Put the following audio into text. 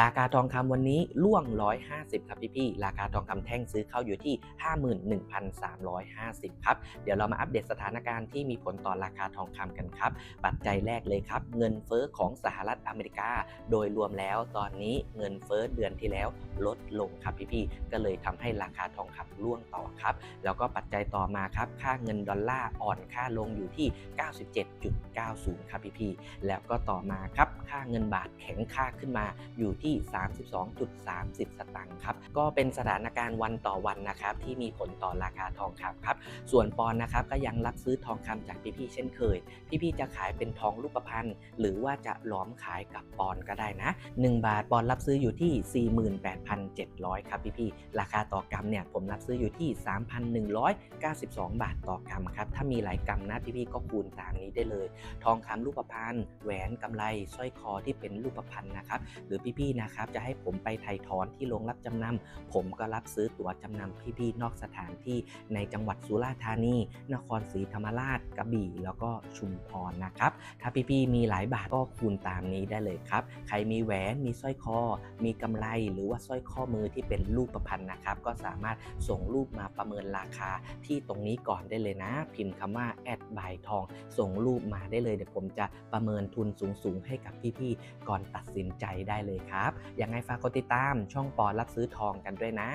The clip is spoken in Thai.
ราคาทองคำวันนี้ล่วง 150 ครับพี่ๆราคาทองคำแท่งซื้อเข้าอยู่ที่ 51,350 ครับ เดี๋ยวเรามาอัปเดตสถานการณ์ที่มีผลต่อราคาทองคำกันครับ ปัจจัยแรกเลยครับ เงินเฟ้อของสหรัฐอเมริกา โดยรวมแล้วตอนนี้เงินเฟ้อเดือนที่แล้วลดลงครับพี่ๆก็เลยทำให้ราคาทองคำร่วงต่อครับ แล้วก็ปัจจัยต่อมาครับ ค่าเงินดอลลาร์อ่อนค่าลงอยู่ที่ 97.90 ครับพี่ๆแล้วก็ต่อมาครับ ค่าเงินบาทแข็งค่าขึ้นมาอยู่ที่ 32.30 สตางค์ครับ ก็เป็นสถานการณ์วันต่อวันนะครับที่มีผลต่อราคาทองคำครับ ส่วนปอน์นะครับก็ยังรับซื้อทองคำจากพี่ๆเช่นเคย พี่ๆจะขายเป็นทองรูปพรรณหรือว่าจะหลอมขายกับปอน์ก็ได้นะ 1 บาทปอน์รับซื้ออยู่ที่ 48,700 ครับพี่ๆราคาต่อกรัมเนี่ยผมรับซื้ออยู่ที่ 3,192 บาทต่อกรัมครับถ้ามีหลายกรัมนะพี่ๆก็คูณตามนี้ได้เลย ทองคำรูปพรรณแหวนกำไรสร้อยคอที่เป็นรูปพรรณนะครับหรือพี่ๆนะครับจะให้ผมไปไถ่ถอนที่โรงรับจำนำผมก็รับซื้อตั๋วจำนำพี่ๆนอกสถานที่ในจังหวัดสุราษฎร์ธานี นครศรีธรรมราชกระบี่ แล้วก็ชุมพรนะครับ ถ้าพี่ๆมีหลายบาทก็คูณตามนี้ได้เลยครับ ใครมีแหวนมีสร้อยคอ มีกำไรหรือว่าสร้อยข้อมือที่เป็นรูปประพันธ์นะครับ ก็สามารถส่งรูปมาประเมินราคาที่ตรงนี้ก่อนได้เลยนะ พิมพ์คำว่าแอดบายทอง ส่งรูปมาได้เลยเดี๋ยวผมจะประเมินทุนสูงๆให้กับพี่ๆก่อนตัดสินใจได้เลยครับยังไงฝากกดติดตามช่องปอรับซื้อทองกันด้วยนะ